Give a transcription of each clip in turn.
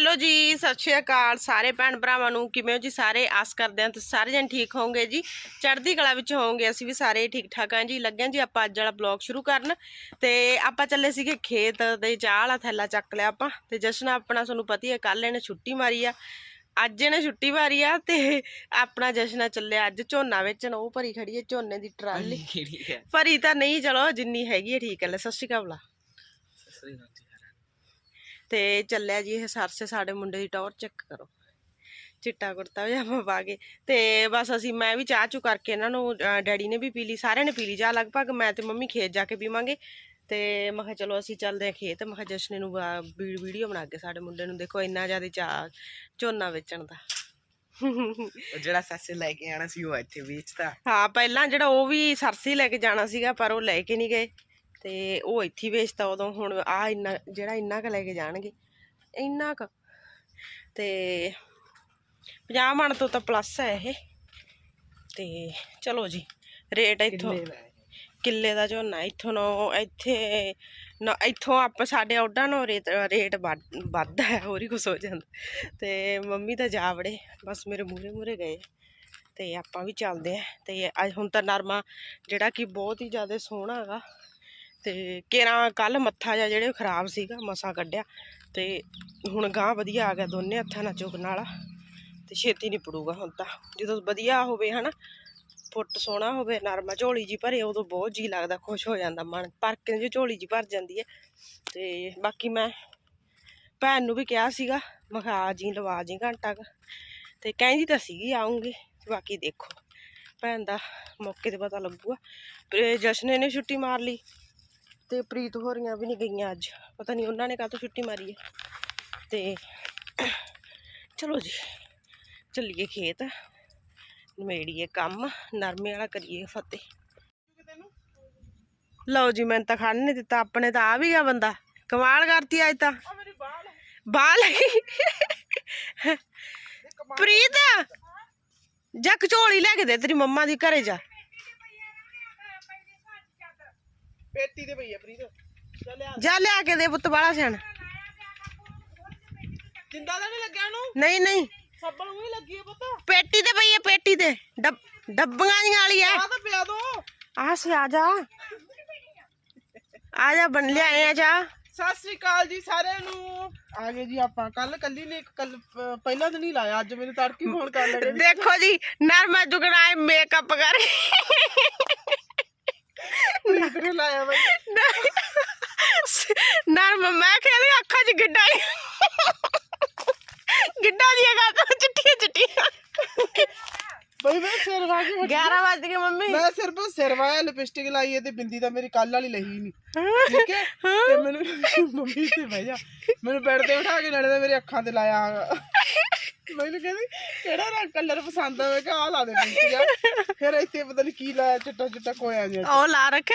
Hello ਜੀ ਸਤਿ ਸ਼੍ਰੀ ਅਕਾਲ ਸਾਰੇ ਭੈਣ ਭਰਾਵਾਂ ਨੂੰ ਕਿਵੇਂ ਹੋ ਜੀ ਸਾਰੇ? ਆਸ ਕਰਦੇ ਹਾਂ ਤੁਸੀਂ ਸਾਰੇ ਜਣ ਠੀਕ ਹੋਵੋਗੇ ਜੀ। ਚੜ੍ਹਦੀ ਕਲਾ ਵਿੱਚ ਹੋਵੋਗੇ ਅਸੀਂ ਵੀ ਸਾਰੇ ਠੀਕ ਠਾਕ ਹਾਂ ਜੀ। ਲੱਗੇ ਹਾਂ ਜੀ ਆਪਾਂ ਅੱਜ ਵਾਲਾ ਬਲੌਗ ਸ਼ੁਰੂ ਕਰਨ। ਤੇ ਆਪਾਂ ਚੱਲੇ ਸੀਗੇ ਖੇਤ ਦੇ ਚਾਹ ਵਾਲਾ ਥੈਲਾ ਚੱਕ ਲਿਆ ਆਪਾਂ। ਤੇ ਜਸ਼ਨ ਆਪਣਾ ਤੁਹਾਨੂੰ ਪਤਾ ਹੀ ਹੈ ਕੱਲ ਇਹਨੇ ਛੁੱਟੀ ਮਾਰੀ ਆ। ਅੱਜ ਇਹਨੇ ਛੁੱਟੀ ਮਾਰੀ ਆ ਤੇ ਆਪਣਾ ਜਸ਼ਨਾ ਚੱਲਿਆ ਅੱਜ ਝੋਨਾ ਵੇਚਣ ਉਹ ਭਰੀ ਖੜੀ ਹੈ ਝੋਨੇ ਦੀ ਟਰਾਲੀ। ਭਰੀ ਤਾਂ ਨਹੀਂ ਚਲੋ ਜਿੰਨੀ ਹੈਗੀ ਹੈ ਠੀਕ ਹੈ ਲੈ ਸਤਿ ਸ਼੍ਰੀ ਅਕਾਲ ਗਾਂਧੀ ਤੇ ਚੱਲਿਆ ਜੀ ਇਹ ਸਰਸੇ ਸਾਡੇ ਮੁੰਡੇ ਦੀ ਟੌਰ ਚੈੱਕ ਕਰੋ। ਚਿੱਟਾ ਕੁੜਤਾ ਪਜਾਮਾ ਪਾ ਕੇ। ਤੇ ਬਸ ਅਸੀਂ ਮੈਂ ਵੀ ਚਾਹ ਚੂ ਕਰਕੇ ਇਹਨਾਂ ਨੂੰ ਡੈਡੀ ਨੇ ਵੀ ਪੀ ਲਈ ਸਾਰਿਆਂ ਨੇ ਪੀ ਲਈ। ਚਾਹ ਲਗਭਗ ਮੈਂ ਤੇ ਮੰਮੀ ਖੇਤ ਜਾ ਕੇ ਪੀਵਾਂਗੇ। ਤੇ ਮੈਂ ਕਿਹਾ ਚਲੋ ਅਸੀਂ ਚੱਲਦੇ ਆ ਖੇਤ। ਮੈਂ ਕਿਹਾ ਜਸ਼ਨੇ ਨੂੰ ਵੀਡੀਓ ਬਣਾ ਕੇ ਸਾਡੇ ਮੁੰਡੇ ਨੂੰ ਦੇਖੋ ਇੰਨਾ ਜ਼ਿਆਦਾ ਚਾਹ ਝੋਨਾ ਵੇਚਣ ਦਾ। ਜਿਹੜਾ ਸੱਸੇ ਲੈ ਕੇ ਆਣਾ ਸੀ ਉਹ ਇੱਥੇ ਵੇਚਦਾ ਹਾਂ ਪਹਿਲਾਂ ਜਿਹੜਾ ਉਹ ਵੀ ਸਰਸੀ ਲੈ ਕੇ ਜਾਣਾ ਸੀਗਾ ਪਰ ਉਹ ਲੈ ਕੇ ਨਹੀਂ ਗਏ। ਤੇ ਉਹ ਇੱਥੇ ਵੇਚਤਾ ਉਦੋਂ ਹੁਣ ਆ ਇੰਨਾ ਜਿਹੜਾ ਇੰਨਾ ਕ ਲੈ ਕੇ ਜਾਣਗੇ ਇੰਨਾ ਕ। ਤੇ 50 ਮਣ ਤੋਂ ਤਾਂ ਪਲੱਸ ਹੈ ਇਹ। ਤੇ ਚਲੋ ਜੀ ਰੇਟ ਇੱਥੋਂ ਕਿੱਲੇ ਦਾ ਝੋਨਾ ਇੱਥੋਂ ਨੂੰ ਇੱਥੇ ਨਾ ਇੱਥੋਂ ਆਪ ਸਾਡੇ ਔਡਾ ਨੂੰ ਰੇਟ ਰੇਟ ਵੱਧ ਹੈ ਹੋਰ ਹੀ ਕੁਛ ਹੋ ਜਾਂਦਾ। ਤੇ ਮੰਮੀ ਤਾਂ ਜਾ ਵੜੇ ਬਸ ਮੇਰੇ ਮੂਰੇ ਮੂਰੇ ਗਏ। ਤੇ ਆਪਾਂ ਵੀ ਚੱਲਦੇ ਆ ਤੇ ਅੱਜ ਹੁਣ ਤਾਂ ਨਰਮਾ ਜਿਹੜਾ ਕਿ ਬਹੁਤ ਹੀ ਜ਼ਿਆਦਾ ਸੋਹਣਾ ਹੈਗਾ। ਤੇ ਕੇਰਾ ਕੱਲ ਮੱਥਾ ਜਿਹਾ ਜਿਹੜੇ ਖਰਾਬ ਸੀਗਾ, ਮਸਾ ਕੱਢਿਆ ਤੇ ਹੁਣ ਗਾਂ ਵਧੀਆ ਆ ਗਿਆ, ਦੋਨੇ ਹੱਥਾਂ ਨਾਲ ਚੁਗਣ ਵਾਲਾ ਤੇ ਛੇਤੀ ਨਹੀਂ ਪੜੂਗਾ ਹੁਣ ਤਾਂ। ਜਦੋਂ ਵਧੀਆ ਹੋਵੇ ਹਨਾ, ਫੁੱਟ ਸੋਹਣਾ ਹੋਵੇ, ਨਰਮਾ ਝੋਲੀ ਜੀ ਭਰੇ, ਉਦੋਂ ਬਹੁਤ ਜੀ ਲੱਗਦਾ, ਖੁਸ਼ ਹੋ ਜਾਂਦਾ ਮਨ ਭਰ ਕੇ ਜੋ ਝੋਲੀ ਜੀ ਭਰ ਜਾਂਦੀ ਹੈ। ਤੇ ਬਾਕੀ ਮੈਂ ਭੈਣ ਨੂੰ ਵੀ ਕਿਹਾ ਸੀਗਾ ਮਖਾ ਜੀ, ਲਵਾ ਜੀ ਘੰਟਾ ਕੁ। ਤੇ ਕਹਿੰਦੀ ਤਾਂ ਸੀਗੀ ਆਉਂਗੀ ਬਾਕੀ ਦੇਖੋ। ਭੈਣ ਦਾ ਮੌਕੇ ਤੇ ਪਤਾ ਲੱਗੂਗਾ। ਤੇ ਜਸ਼ਨੇ ਨੇ ਛੁੱਟੀ ਮਾਰ ਲਈ। ਤੇ ਪ੍ਰੀਤ ਹੋਰੀਆਂ ਵੀ ਨਹੀਂ ਗਈਆਂ ਅੱਜ। ਪਤਾ ਨਹੀਂ ਉਹਨਾਂ ਨੇ ਕਾਹਤੋਂ ਛੁੱਟੀ ਮਾਰੀ ਹੈ। ਤੇ ਚਲੋ ਜੀ ਚੱਲੀਏ ਖੇਤ। ਨਵੇੜੀਏ ਕੰਮ ਨਰਮੇ ਵਾਲਾ ਕਰੀਏ ਫਤਿਹ। ਲਓ ਜੀ ਮੈਨੂੰ ਤਾਂ ਖੜ ਨਹੀਂ ਦਿੱਤਾ ਆਪਣੇ ਤਾਂ ਆ ਵੀ ਗਿਆ ਬੰਦਾ। ਕਮਾਲ ਕਰਤੀ ਅੱਜ ਤਾਂ। ਬਾਲ ਪ੍ਰੀਤ! ਜਾ ਕਚੋਲੀ ਲੈ ਕੇ ਦੇ ਤੇਰੀ ਮੰਮਾ ਦੀ ਘਰੇ ਜਾ। ਪੇਟੀ ਤੇ ਪਈ ਆ ਪ੍ਰੀਤ ਚੱਲਿਆ ਜਾ ਲਿਆ ਕੇ ਦੇ ਪੁੱਤ ਬਾਲਾ ਸਿਆਣ ਜਿੰਦਾ ਤਾਂ ਨਹੀਂ ਲੱਗਿਆ ਉਹਨੂੰ ਨਹੀਂ ਨਹੀਂ ਸੱਬਲ ਨੂੰ ਹੀ ਲੱਗੀ ਆ ਪਤਾ ਪੇਟੀ ਤੇ ਪਈ ਹੈ ਪੇਟੀ ਤੇ ਡੱਬ- ਡੱਬੀਆਂ ਜੀਆਂ ਵਾਲੀ ਹੈ ਆ ਤਾਂ ਪਿਆ ਦੋ ਆ ਸੇ ਆ ਜਾ ਆ ਜਾ ਬਣ ਲਿਆਏ ਆ ਜਾ ਸਤਿ ਸ੍ਰੀ ਅਕਾਲ ਜੀ ਸਾਰਿਆਂ ਨੂੰ ਆ ਗਏ ਜੀ ਆਪਾਂ ਕੱਲ ਕੱਲੀ ਨੇ ਕੱਲ ਪਹਿਲਾ ਦਿਨ ਹੀ ਲਾਇਆ ਅੱਜ ਮੈਨੂੰ ਤੜਕੀ ਫੋਨ ਕਰ ਲੜੇ ਦੇਖੋ ਜੀ ਨਰਮਾ ਜੁਗਣਾ ਹੈ ਮੇਕਅਪ ਕਰ ਪ੍ਰੀਤ ਨੇ ਲਾਇਆ ਬਈ ਨਰਮਾ ਮੈਂ ਕਹਿੰਦੀ ਅੱਖਾਂ 'ਚ ਗਿੱਡਾ ਹੀ ਗਿੱਡਾ ਦੀਆਂ ਗਾਤਾਂ ਚਿੱਟੀਆਂ ਚਿੱਟੀਆਂ। ਬਈ ਮੈਂ ਸਿਰ ਵਾ ਕੇ 11 ਵਜ ਗਏ ਮੰਮੀ। ਮੈਂ ਸਿਰਫ ਸਿਰ ਵਾਇਆ ਲਿਪਸਟਿਕ ਲਾਈ ਹੈ ਤੇ ਬਿੰਦੀ ਤਾਂ ਮੇਰੀ ਕੱਲ ਵਾਲੀ ਲਈ ਨਹੀਂ। ਠੀਕ ਹੈ? ਤੇ ਮੈਨੂੰ ਮੰਮੀ ਤੇ ਬਹਿ ਜਾ। ਮੈਨੂੰ ਬੈੱਡ ਤੇ ਉਠਾ ਕੇ ਨਾਲੇ ਤਾਂ ਮੇਰੇ ਅੱਖਾਂ ਤੇ ਲਾਇਆ ਮੈਨੂੰ ਕਹਿੰਦੀ ਕਿਹੜਾ ਰੰਗ ਕਲਰ ਪਸੰਦ ਆ? ਮੈਂ ਕਿਹਾ ਆਹ ਲਾ ਦੇ ਬਿੰਦੀ ਆ ਫਿਰ ਇੱਥੇ ਪਤਾ ਨਹੀਂ ਕੀ ਲਾਇਆ ਚਿੱਟਾ ਚਿੱਟਾ ਕੋਇਆ ਜਿਹਾ। ਉਹ ਲਾ ਰੱਖੇ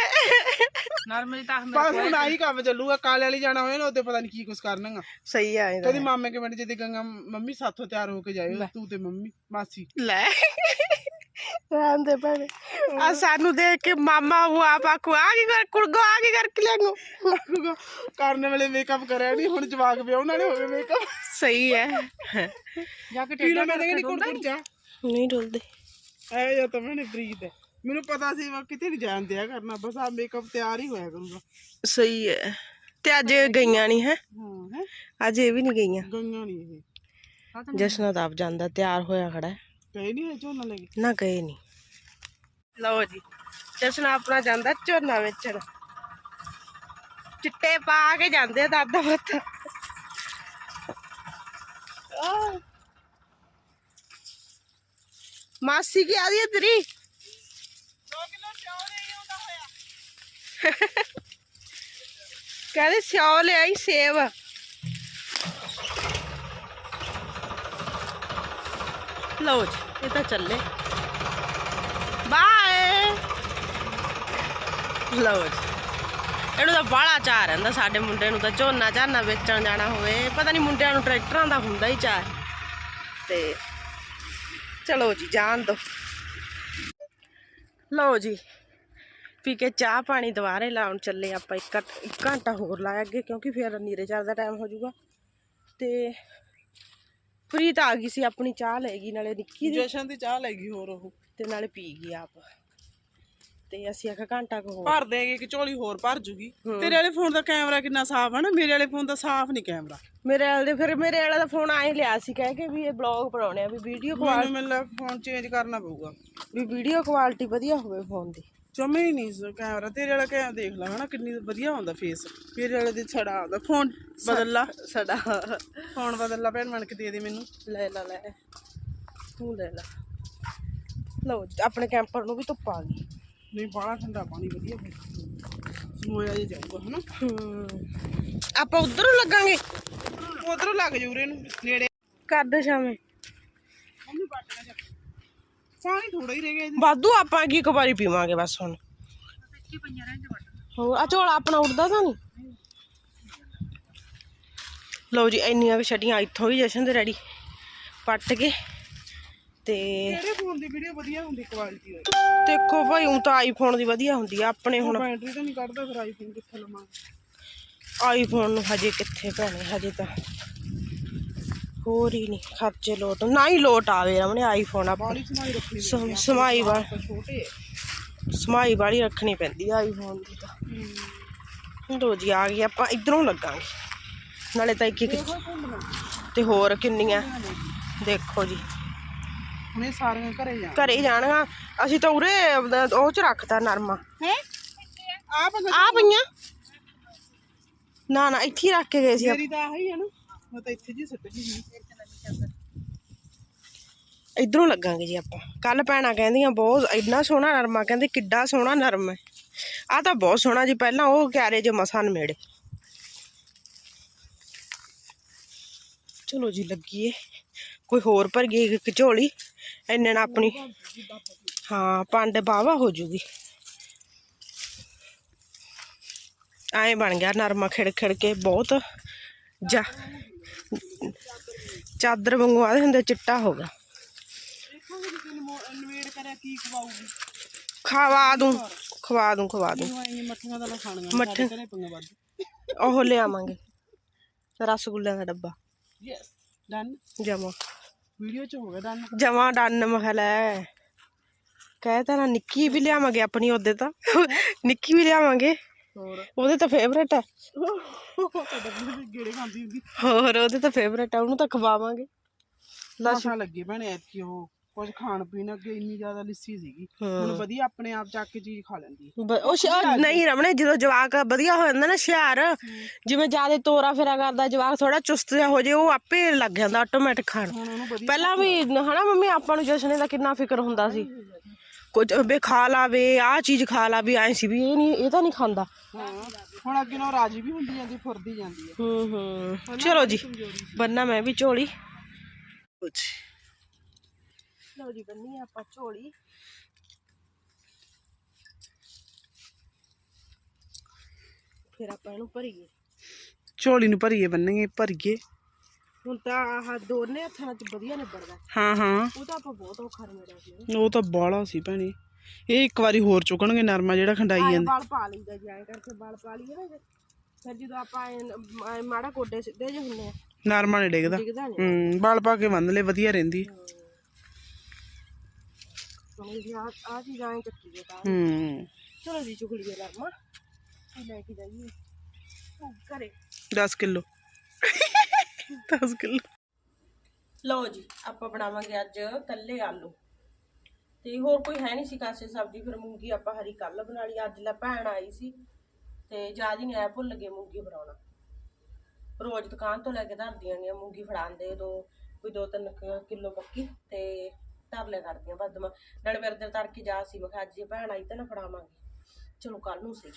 ਨਰਮਲ ਤਾਂ ਬਸ ਹੁਣ ਆਹੀ ਕੰਮ ਚੱਲੂਗਾ ਕਾਲੇ ਵਾਲੀ ਜਾਣਾ ਹੋਇਆ ਨਾ ਉਹਦੇ ਪਤਾ ਨਹੀਂ ਕੀ ਕੁਛ ਕਰਨਾਗਾ ਸਹੀ ਆ ਇਹਦਾ ਕਦੀ ਮਾਮੇ ਕੇ ਮਿੰਟ ਜਿੱਦੇ ਗੰਗਾ ਮੰਮੀ ਸਾਥੋਂ ਤਿਆਰ ਹੋ ਕੇ ਜਾਇਓ ਤੂੰ ਤੇ ਮੰਮੀ ਮਾਸੀ। ਲੈ। ਰਹਿੰਦੇ ਭੈਣੇ। ਆ ਸਾਨੂੰ ਦੇਖ ਕੇ ਮਾਮਾ ਉਹ ਆਪ ਆਖੂ ਆ ਕੀ ਕਰ ਕੁੜਗੋ ਆ ਕੀ ਕਰਕੇ ਲਿਆਂਗੋ ਕਰਨ ਵੇਲੇ ਮੇਕਅਪ ਕਰਿਆ ਨਹੀਂ ਹੁਣ ਜਵਾਕ ਵਿਆਹ ਨਾਲੇ ਹੋ ਗਏ ਮੇਕਅਪ ਸਹੀ ਹੈ। ਜਾ ਕੇ ਟੇਡਾ ਮੈਂ ਕਹਿੰਦੀ ਕੁੜ ਜਾ ਨਹੀਂ ਡੁੱਲਦੇ। ਐ ਜਾਂ ਤਾਂ ਮੈਨੇ ਪ੍ਰੀਤ ਹੈ। ਮੈਨੂੰ ਪਤਾ ਸੀ ਮੈਂ ਕਿਤੇ ਨਹੀਂ ਜਾਣ ਦਿਆ ਕਰਨਾ ਬਸ ਆ ਮੇਕਅਪ ਤਿਆਰ ਹੀ ਹੋਇਆ ਕਰੂਗਾ। ਸਹੀ ਹੈ। ਤੇ ਅੱਜ ਗਈਆਂ ਨਹੀਂ ਹੈ? ਹਾਂ ਹੈ। ਅੱਜ ਇਹ ਵੀ ਨਹੀਂ ਗਈਆਂ? ਗੰਗਾ ਨਹੀਂ ਇਹ। ਜਸ਼ਨਾ ਤਾਂ ਆਪ ਜਾਂਦਾ ਤਿਆਰ ਹੋਇਆ ਖੜਾ ਹੈ। ਕਹੇ ਨਹੀਂ ਹੈ ਝੋਨਾ ਲੈ ਕੇ ਨਾ ਗਏ ਨਹੀਂ ਲਓ ਜੀ ਜਸ਼ਨਾ ਆਪਣਾ ਜਾਂਦਾ ਝੋਨਾ ਵੇਚਣ ਚਿੱਟੇ ਪਾ ਕੇ ਜਾਂਦੇ ਆ ਦਾਦਾ ਪੁੱਤ ਆਹ। ਮਾਸੀ ਕੀ ਆਦੀ ਹੈ ਤੇਰੀ 2 ਕਿਲੋ ਚਾਵਲ ਨਹੀਂ ਆਉਂਦਾ ਹੋਇਆ ਕਹਿੰਦੇ ਸਿਓ ਲਿਆਈ ਸੇਬ ਲਓ ਜੀ, ਇਹ ਤਾਂ ਚੱਲੇ। ਬਾਏ ਲਓ ਜੀ। ਇਹਨੂੰ ਤਾਂ ਬਾਹਲਾ ਚਾਹ ਰਹਿੰਦਾ, ਸਾਡੇ ਮੁੰਡੇ ਨੂੰ ਤਾਂ ਝੋਨਾ ਝਾਨਾ ਵੇਚਣ ਜਾਣਾ ਹੋਵੇ। ਪਤਾ ਨਹੀਂ ਮੁੰਡਿਆਂ ਨੂੰ ਟਰੈਕਟਰਾਂ ਦਾ ਹੁੰਦਾ ਹੀ ਚਾਹ ਤੇ ਚਲੋ ਜੀ, ਜਾਣ ਦੋ। ਲਓ ਜੀ, ਪੀ ਕੇ ਚਾਹ ਪਾਣੀ ਦੁਬਾਰੇ ਲਾਉਣ ਚੱਲੇ ਆਪਾਂ। ਇੱਕ ਇੱਕ ਘੰਟਾ ਹੋਰ ਲਾਇਆ ਅੱਗੇ, ਕਿਉਂਕਿ ਫਿਰ ਨੀਰੇ ਚੱਲਦਾ ਟਾਈਮ ਹੋ ਜਾਊਗਾ। ਤੇ ਪ੍ਰੀਤ ਆ ਗਈ ਸੀ ਆਪਣੀ ਚਾਹ ਲੈ ਗਈ ਨਾਲੇ ਨਿੱਕੀ ਦੀ। ਜਸ਼ਨ ਦੀ ਚਾਹ ਲੈ ਗਈ ਹੋਰ ਉਹ। ਤੇ ਨਾਲੇ ਪੀ ਗਈ ਆਪ। ਤੇ ਅਸੀਂ ਆਖਿਆ ਘੰਟਾ ਕੁ ਹੋਰ। ਭਰ ਦੇਗੇ ਕਿ ਝੋਲੀ ਹੋਰ ਭਰ ਜੂਗੀ। ਤੇਰੇ ਵਾਲੇ ਫੋਨ ਦਾ ਕੈਮਰਾ ਕਿੰਨਾ ਸਾਫ਼ ਹੈ ਨਾ? ਮੇਰੇ ਵਾਲੇ ਫੋਨ ਦਾ ਸਾਫ਼ ਨਹੀਂ ਕੈਮਰਾ। ਮੇਰੇ ਵਾਲੇ ਦੇ ਫਿਰ ਮੇਰੇ ਵਾਲੇ ਦਾ ਫੋਨ ਆਏ ਲਿਆ ਸੀ ਕਹਿ ਕੇ ਵੀ ਇਹ ਬਲੌਗ ਬਣਾਉਣੇ ਆ ਵੀ ਵੀਡੀਓ ਮੈਨੂੰ ਮੈਨੂੰ ਫੋਨ ਚੇਂਜ ਕਰਨਾ ਪਊਗਾ। ਵੀ ਵੀਡੀਓ ਕੁਆਲਿਟੀ ਵਧੀਆ ਹੋਵੇ ਫੋਨ ਦੀ। ਜਮੇ ਹੀ ਨਹੀਂ ਕੈਮਰਾ ਤੇਰੇ ਵਾਲਾ ਕੈਮਰਾ ਦੇਖ ਲੈ ਹਨਾ? ਕਿੰਨੀ ਵਧੀਆ ਹੁੰਦਾ ਫੇਸ ਮੇਰੇ ਵਾਲੇ ਦੇ ਛੜਾ ਆਉਂਦਾ। ਫੋਨ ਬਦਲ ਲਾ ਸਾਡਾ ਫੋਨ ਬਦਲ ਲਾ ਭੈਣ ਬਣ ਕੇ ਦੇ ਦੇ ਮੈਨੂੰ। ਲੈ ਲੈ ਲੈ। ਤੂੰ ਲੈ ਲੈ। ਲਓ ਆਪਣੇ ਕੈਂਪਰ ਨੂੰ ਵੀ ਧੁੱਪ ਆ ਗਈ। ਨਹੀਂ ਬਾਹਲਾ ਠੰਡਾ ਪਾਣੀ ਵਧੀਆ ਸਮੋਇਆ ਜੇ ਜਾਊਗਾ ਹਨਾ? ਆਪਾਂ ਉਧਰੋਂ ਲੱਗਾਂਗੇ। ਉਧਰੋਂ ਲੱਗ ਜੂ ਉਰੇ ਨੂੰ ਨੇੜੇ। ਕਰਦੇ ਸ਼ਾਮੇ। ਮੰਮੀ ਬਾਟਣਾ ਜਾ। ਪਾਣੀ ਥੋੜਾ ਹੀ ਰਹਿ ਗਿਆ ਇਹਦੇ। ਵਾਧੂ ਆਪਾਂ ਕੀ ਇੱਕ ਵਾਰੀ ਪੀਵਾਂਗੇ ਬਸ ਹੁਣ। ਹੋਰ ਆ ਝੋਲਾ ਆਪਣਾ ਉੱਡਦਾ ਤਾਂ ਨਹੀਂ? ਲਓ ਜੀ ਇੰਨੀਆਂ ਕੁ ਛੱਡੀਆਂ ਇੱਥੋਂ ਵੀ ਜਸ਼ਨ ਦੇ ਰੈਡੀ ਪੱਟ ਕੇ ਤੇ ਕਿਹੜੇ ਫੋਨ ਦੀ ਵੀਡੀਓ ਵਧੀਆ ਹੁੰਦੀ ਕੁਆਲਿਟੀ ਹੋਏ ਦੇਖੋ ਭਾਈ ਹੁਣ ਤਾਂ ਆਈਫੋਨ ਦੀ ਵਧੀਆ ਹੁੰਦੀ ਆ ਆਪਣੇ ਹੁਣ ਬੈਟਰੀ ਤਾਂ ਨਹੀਂ ਕੱਢਦਾ ਫਿਰ ਆਈਫੋਨ ਕਿੱਥੇ ਲਵਾਂ? ਆਈਫੋਨ ਨੂੰ ਹਜੇ ਕਿੱਥੇ ਭੈਣੇ ਹਜੇ ਤਾਂ। ਹੋਰ ਹੀ ਨਹੀਂ ਖਰਚੇ ਲੋਟ ਨਾ ਹੀ ਲੋਟ ਆਵੇ ਰਮਣੇ ਆਈਫੋਨ ਬਾਲੀ ਸਮਾਈ ਰੱਖਣੀ ਸਮ- ਸਮਾਈ ਵਾਲੀ। ਰੱਖਣੀ ਪੈਂਦੀ ਆ ਆਈਫੋਨ ਦੀ ਤਾਂ। ਲੋ ਜੀ ਆ ਗਈ ਆਪਾਂ ਇਧਰੋਂ ਲੱਗਾਂਗੇ। ਨਾਲੇ ਤਾਂ ਇੱਕ ਇੱਕ ਤੇ ਹੋਰ ਕਿੰਨੀਆਂ? ਦੇਖੋ ਜੀ। ਹੁਣ ਸਾਰੀਆਂ ਘਰੇ ਜਾ ਘਰੇ ਜਾਣਗਾ ਅਸੀਂ ਤਾਂ ਉਰੇ ਉਹ ਚ ਰੱਖਤਾ ਨਰਮਾ। ਹੈ? ਆ ਆ ਪਈਆਂ? ਨਾ ਨਾ ਇੱਥੇ ਰੱਖ ਕੇ ਗਏ ਸੀ। ਮੇਰੀ ਤਾਂ ਆਹੀ ਹੈ ਨਾ। ਮੈਂ ਤਾਂ ਇੱਥੇ ਜੀ ਸੁੱਟ ਗਈ ਇਧਰੋਂ ਲੱਗਾਂਗੇ ਜੀ ਆਪਾਂ। ਕੱਲ ਭੈਣਾਂ ਕਹਿੰਦੀਆਂ ਬਹੁਤ ਇੰਨਾ ਸੋਹਣਾ ਨਰਮਾ। ਕਹਿੰਦੇ ਕਿੱਡਾ ਸੋਹਣਾ ਨਰਮ ਹੈ। ਆ ਤਾਂ ਬਹੁਤ ਸੋਹਣਾ ਜੀ। ਪਹਿਲਾਂ ਉਹ ਕਿਆਰੇ ਜੇ ਮਸਾਂ ਨਮੇੜੇ ਚਲੋ ਜੀ ਲੱਗੀਏ। ਕੋਈ ਹੋਰ ਭਰ ਗਈ ਇੱਕ ਝੋਲੀ? ਇੰਨੇ ਨਾਲ ਆਪਣੀ ਹਾਂ ਪੰਡ ਬਾਵਾ ਹੋ ਜੂਗੀ। ਐਂ ਬਣ ਗਿਆ ਨਰਮਾ ਖਿੜ ਖਿੜ ਕੇ। ਬਹੁਤ ਜਾ ਚਾਦਰ ਵਾਂਗੂ ਆਦੇ ਹੁੰਦੇ ਚਿੱਟਾ ਹੋ ਗਿਆ। ਦੇਖਾਂਗੇ ਕਰਿਆ ਕੀ ਖਵਾ ਦੂੰ ਖਵਾ ਦੂੰ ਖਵਾ ਦੂੰ। ਮੱਠੀਆਂ ਦਾ ਨਾ ਖਾਣੀਆਂ ਮੱਠ- ਕਰੇ ਪੰਗਾ ਵੱਧ ਉਹ ਲਿਆਵਾਂਗੇ ਰਸਗੁੱਲਿਆਂ ਦਾ ਡੱਬਾ। ਯੈਸ ਡਨ ਜਮਾ। ਵੀਡੀਓ ਚ ਹੋ ਗਿਆ ਡਨ ਜਮਾ ਡੰਨ ਮਖਲਾ ਕਹਿ ਤਾਂ ਨਾ ਨਿੱਕੀ ਵੀ ਲਿਆਵਾਂਗੇ ਆਪਣੀ ਉਹਦੇ ਤਾਂ। ਨਿੱਕੀ ਵੀ ਲਿਆਵਾਂਗੇ। ਹੋਰ? ਉਹਦੇ ਤਾਂ ਫੇਵਰੇਟ ਹੈ ਤਾਂ ਡੱਬੇ ਦੇ ਗੇੜੇ ਖਾਂਦੀ ਹੁੰਦੀ। ਹੋਰ ਉਹਦੇ ਤਾਂ ਫੇਵਰੇਟ ਹੈ ਉਹਨੂੰ ਤਾਂ ਖਵਾਵਾਂਗੇ। ਲਸ਼ ਲਸ਼ਾ ਲੱਗੇ ਭੈਣੇ ਐਤਕੀ ਉਹ ਕੁਝ ਖਾਣ ਪੀਣ ਅੱਗੇ ਇੰਨੀ ਜ਼ਿਆਦਾ ਲਿੱਸੀ ਸੀਗੀ। ਹੁਣ ਵਧੀਆ ਆਪਣੇ ਆਪ ਚੱਕ ਕੇ ਚੀਜ਼ ਖਾ ਲੈਂਦੀ ਬ- ਉਹ ਸ਼ਾ- ਨਹੀਂ ਰਮਣੇ ਜਦੋਂ ਜਵਾਕ ਵਧੀਆ ਹੋ ਜਾਂਦਾ ਨਾ ਹੁਸ਼ਿਆਰ ਜਿਵੇਂ ਜ਼ਿਆਦਾ ਤੋਰਾ ਫੇਰਾ ਕਰਦਾ ਜਵਾਕ ਥੋੜਾ ਚੁਸਤ ਜਿਹਾ ਹੋ ਜੇ ਉਹ ਆਪੇ ਲੱਗ ਜਾਂਦਾ ਆਟੋਮੈਟਿਕ ਖਾਣ। ਹੁਣ ਉਹਨੂੰ ਵਧੀਆ ਪਹਿਲਾਂ ਵੀ ਹਨਾ ਮੰਮੀ ਆਪਾਂ ਨੂੰ ਜਸ਼ਨੇ ਦਾ ਕਿੰਨਾ ਫਿਕਰ ਹੁੰਦਾ ਸੀ। ਕੁਝ ਬੇ ਖਾ ਲਾਵੇ ਆਹ ਚੀਜ਼ ਖਾ ਲਾ ਵੀ ਐ ਸੀ ਵੀ ਇਹ ਨਹੀਂ ਇਹ ਤਾਂ ਨਹੀਂ ਖਾਂਦਾ। ਹੁਣ ਅੱਗੇ ਨਾਲ ਰਾਜੀ ਵੀ ਹੁੰਦੀ ਜਾਂਦੀ ਫੁਰਦੀ ਜਾਂਦੀ ਹੈ ਹੂੰ ਹੂੰ। ਚਲੋ ਜੀ ਬੰਨਾ ਮੈਂ ਵੀ ਝੋਲੀ। ਲਓ ਜੀ। ਬੰਨੀ ਆਪਾਂ ਝੋਲੀ। ਫਿਰ ਆਪਾਂ ਇਹਨੂੰ ਭਰੀਏ। ਝੋਲੀ ਨੂੰ ਭਰੀਏ ਬੰਨਗੇ ਭਰੀਏ। ਹੁਣ ਤਾਂ ਆਹ ਦੋਨੇ ਹੱਥਾਂ ਨਾਲ ਚ ਵਧੀਆ ਨਿਬੜਦਾ। ਹਾਂ ਹਾਂ। ਉਹ ਤਾਂ ਆਪਾਂ ਬਹੁਤ ਔਖਾ ਨਿਬੜਿਆ ਸੀ ਉਹ ਤਾਂ ਬਾਲਾ ਸੀ ਭੈਣੇ। ਇਹ ਇੱਕ ਵਾਰੀ ਹੋਰ ਚੁੱਕਣਗੇ ਨਰਮਾ ਜਿਹੜਾ ਖੰਡਾਈ ਆਏ ਜਾਂਦਾ। ਵਾਲ ਪਾ ਲਈਦਾ ਜੀ ਐਂ ਕਰਕੇ ਵਾਲ ਪਾ ਲਈਏ ਨਾ ਜੇ। ਫਿਰ ਜਦੋਂ ਆਪਾਂ ਐਂ- ਐਂ ਮਾੜਾ ਗੋਡੇ ਸਿੱਧੇ ਜਿਹੇ ਹੁੰਦੇ ਆ। ਨਰਮਾ ਨਹੀਂ ਡਿੱਗਦਾ। ਡਿੱਗਦਾ ਨਹੀਂ ਹੂੰ ਬਾਲ ਪਾ ਕੇ ਬੰਨ ਲੈ ਵਧੀਆ ਰਹਿੰਦੀ। ਹੁਣ ਇਹ ਆ ਆ ਚੀਜ਼ ਐਂ ਚੱਕੀ ਤਾਂ। ਹੂੰ। ਚਲੋ ਜੀ ਚੁਗਲੀਏ ਲਰਮਾ ਇਹ ਲੈ ਕੇ ਜਾਈਏ। ਉਹ ਘਰੇ। 10 ਕਿਲੋ। 10 ਕਿਲੋ ਲਓ ਜੀ, ਆਪਾਂ ਬਣਾਵਾਂਗੇ ਅੱਜ ਕੱਲੇ ਆਲੂ। ਤੇ ਹੋਰ ਕੋਈ ਹੈ ਨਹੀਂ ਸੀ ਕਾਸੇ ਸਬਜ਼ੀ, ਫਿਰ ਮੂੰਗੀ ਆਪਾਂ ਹਰੀ ਕੱਲ ਬਣਾ ਲਈ। ਅੱਜ ਲੈ ਭੈਣ ਆਈ ਸੀ ਤੇ ਯਾਦ ਹੀ ਨਹੀਂ ਆਇਆ, ਭੁੱਲ ਗਏ ਮੂੰਗੀ ਬਣਾਉਣਾ। ਰੋਜ਼ ਦੁਕਾਨ ਤੋਂ ਲੈ ਕੇ ਧਰਦੀਆਂ ਗਈਆਂ ਮੂੰਗੀ ਫੜਾਉਂਦੇ ਦੋ ਕੋਈ ਦੋ ਤਿੰਨ ਕਿਲੋ ਪੱਕੀ ਤੇ ਧਰ ਲਿਆ ਕਰਦੀਆਂ ਬਦਮਾ ਨਾਲ ਮੇਰੇ ਦਿਲ ਤੜਕੇ ਜਾ ਸੀ, ਮੈਂ ਕਿਹਾ ਅੱਜ ਜੇ ਭੈਣ ਆਈ ਤਾਂ ਨਾ ਫੜਾਵਾਂਗੇ। ਚਲੋ ਕੱਲ ਨੂੰ ਸਹੀ।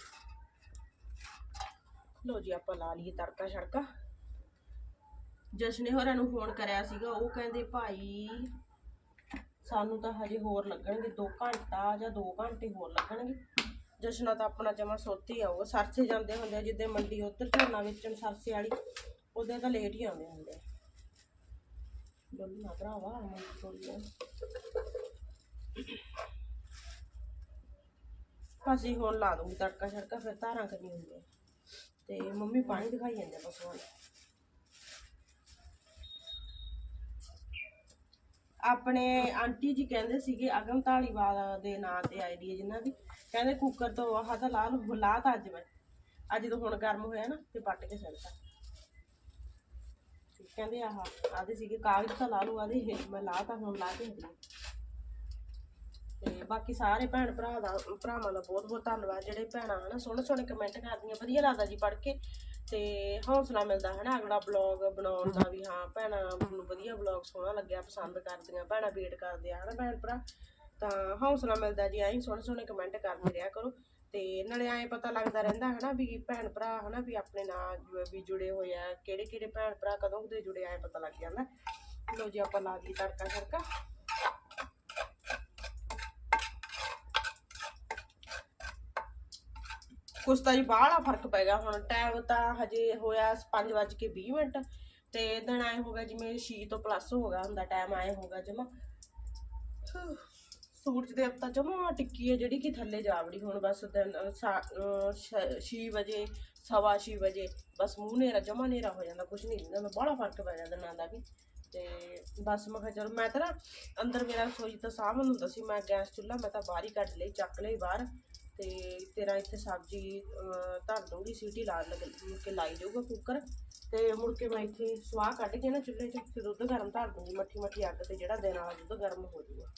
ਲਓ ਜੀ, ਆਪਾਂ ਲਾ ਲਈਏ ਤੜਕਾ ਛੜਕਾ ਜਸ਼ਨੇ ਹੋਰਾਂ ਨੂੰ ਫੋਨ ਕਰਿਆ ਸੀਗਾ, ਉਹ ਕਹਿੰਦੇ, ਭਾਈ, ਸਾਨੂੰ ਤਾਂ ਹਜੇ ਹੋਰ ਲੱਗਣਗੇ 2 ਘੰਟਾ ਜਾਂ 2 ਘੰਟੇ ਹੋਰ ਲੱਗਣਗੇ। ਜਸ਼ਨਾ ਤਾਂ ਆਪਣਾ ਜਮਾ ਸੋਤੀ ਆਊਗਾ ਸਰਸੇ ਜਾਂਦੇ ਹੁੰਦੇ ਆ, ਜਿੱਦੇ ਮੰਡੀ ਉੱਧਰ ਝੋਨਾ ਵੇਚਣ ਸਰਸੇ ਵਾਲੀ, ਉਹਦੇ ਤਾਂ ਲੇਟ ਹੀ ਆਉਂਦੇ ਹੁੰਦੇ ਆ। ਬੋਲੀ ਨਾ ਭਰਾਵਾ, ਮੰਡੀ ਥੋੜੀ ਆ ਅਸੀਂ ਹੁਣ ਲਾ ਦੂੰਗੀ ਤੜਕਾ ਛੜਕਾ ਫਿਰ ਧਾਰਾਂ ਕਰਨੀ ਹੁੰਦੀਆਂ। ਤੇ ਮੰਮੀ ਪਾਣੀ ਦਿਖਾਈ ਜਾਂਦੇ ਪਸ਼ੂਆਂ ਨੂੰ। ਆਪਣੇ ਆਂਟੀ ਜੀ ਕਹਿੰਦੇ ਸੀਗੇ ਅਗਮ ਢਾਲੀਵਾਲ ਦੇ ਨਾਂ ਤੇ ਆਈਡੀ ਹੈ ਜਿਨ੍ਹਾਂ ਦੀ। ਕਹਿੰਦੇ ਕੁੱਕਰ ਤੋਂ ਆਹ ਤਾਂ ਲਾ ਲਓ ਲਾ ਤਾਂ ਅੱਜ ਮੈਂ, ਅੱਜ ਜਦੋਂ ਹੁਣ ਗਰਮ ਹੋਇਆ ਨਾ ਤੇ ਪੱਟ ਕੇ ਸੜਤਾ ਕਹਿੰਦੇ ਆਹ ਆਦੇ ਸੀਗੇ, ਕਾਗਜ਼ ਤਾਂ ਲਾ ਲਓ, ਆਦੇ ਮੈਂ ਲਾ ਤਾਂ ਹੁਣ ਲਾ ਕੇ ਹਟੀ ਤੇ ਬਾਕੀ ਸਾਰੇ ਭੈਣ ਭਰਾ ਦਾ, ਭਰਾਵਾਂ ਦਾ ਬਹੁਤ ਬਹੁਤ ਧੰਨਵਾਦ। ਜਿਹੜੇ ਭੈਣਾਂ ਹਨਾ, ਸੋਹਣੇ ਸੋਹਣੇ ਕਮੈਂਟ ਕਰਦੀਆਂ, ਵਧੀਆ ਲੱਗਦਾ ਜੀ ਪੜ੍ਹ ਕੇ। ਤੇ ਹੌਸਲਾ ਮਿਲਦਾ ਹੈ ਨਾ ਅਗਲਾ ਬਲੌਗ ਬਣਾਉਣ ਦਾ ਵੀ, ਹਾਂ, ਭੈਣਾਂ ਨੂੰ ਵਧੀਆ ਬਲੌਗ ਸੋਹਣਾ ਲੱਗਿਆ, ਪਸੰਦ ਕਰਦੀਆਂ, ਭੈਣਾਂ ਵੇਟ ਕਰਦੇ ਆ ਹਨਾ, ਭੈਣ ਭਰਾ। ਤਾਂ ਹੌਸਲਾ ਮਿਲਦਾ ਜੀ, ਐਂ ਸੋਹਣੇ ਸੋਹਣੇ ਕਮੈਂਟ ਕਰਦੇ ਰਿਹਾ ਕਰੋ। ਤੇ ਨਾਲੇ ਐਂ ਪਤਾ ਲੱਗਦਾ ਰਹਿੰਦਾ ਹਨਾ ਵੀ ਭੈਣ ਭਰਾ ਹਨਾ, ਵੀ ਆਪਣੇ ਨਾਲ ਵੀ ਜੁੜੇ ਹੋਏ ਆ, ਕਿਹੜੇ ਕਿਹੜੇ ਭੈਣ ਭਰਾ ਕਦੋਂ ਦੇ ਜੁੜੇ ਐਂ ਪਤਾ ਲੱਗ ਜਾਂਦਾ। ਲੋ ਜੀ, ਆਪਾਂ ਲਾ ਦੀ ਤੜਕਾ ਛੜਕਾ ਕੁਛ ਤਾਂ ਜੀ ਬਾਹਲਾ ਫ਼ਰਕ ਪੈ ਗਿਆ ਹੁਣ ਟਾਈਮ ਤਾਂ ਹਜੇ ਹੋਇਆ 5:20 ਮਿੰਟ ਤੇ ਦਿਨ ਆਏ ਹੋ ਗਿਆ ਜਿਵੇਂ 6 ਤੋਂ ਪਲੱਸ ਹੋ ਗਿਆ ਹੁੰਦਾ ਟਾਈਮ ਆਏ ਹੋਗਾ ਜਮਾ। ਸੂਰਜ ਦੇਵਤਾ ਜਮਾ ਟਿੱਕੀ ਹੈ ਜਿਹੜੀ ਕਿ ਥੱਲੇ ਜਾ ਹੁਣ ਬਸ ਦਿਨ 6 ਵਜੇ, ਸਵਾ 6 ਵਜੇ, ਬਸ ਮੂੰਹ ਨੇਰਾ ਜਮਾ ਨੇਰਾ ਹੋ ਜਾਂਦਾ ਕੁਝ ਨਹੀਂ ਦਿੰਦਾ ਬੜਾ ਫ਼ਰਕ ਪੈ ਜਾਂਦਾ ਦਿਨਾਂ ਦਾ ਵੀ। ਤੇ ਬਸ ਮੈਂ ਕਿਹਾ ਚਲੋ, ਮੈਂ ਤਾਂ ਨਾ ਅੰਦਰ ਮੇਰਾ ਰਸੋਈ ਤਾਂ ਸਾਹਮਣੇ ਹੁੰਦਾ ਸੀ, ਮੈਂ ਗੈਸ ਚੁੱਲ੍ਹਾ ਮੈਂ ਤਾਂ ਬਾਹਰ ਹੀ ਕੱਢ ਲਈ, ਚੱਕ ਲਈ ਬਾਹਰ। ਤੇ ਤੇਰਾ ਇੱਥੇ ਸਬਜ਼ੀ ਧਰ ਦਊਂਗੀ, ਸੀਟੀ ਲਾ ਲਗ ਕੇ ਲਾਈ ਜਾਊਗਾ ਕੁੱਕਰ ਤੇ ਮੁੜ ਕੇ ਮੈਂ ਇੱਥੇ ਸਵਾਹ ਕੱਢ ਕੇ ਨਾ ਚੁੱਲ੍ਹੇ 'ਚ ਦੁੱਧ ਗਰਮ ਧਰ ਦੂੰਗੀ ਮੱਠੀ ਮੱਠੀ ਅੱਗ ਤੇ ਜਿਹੜਾ ਦੇਣ ਵਾਲਾ ਦੁੱਧ ਗਰਮ ਹੋ ਜਾਊਗਾ।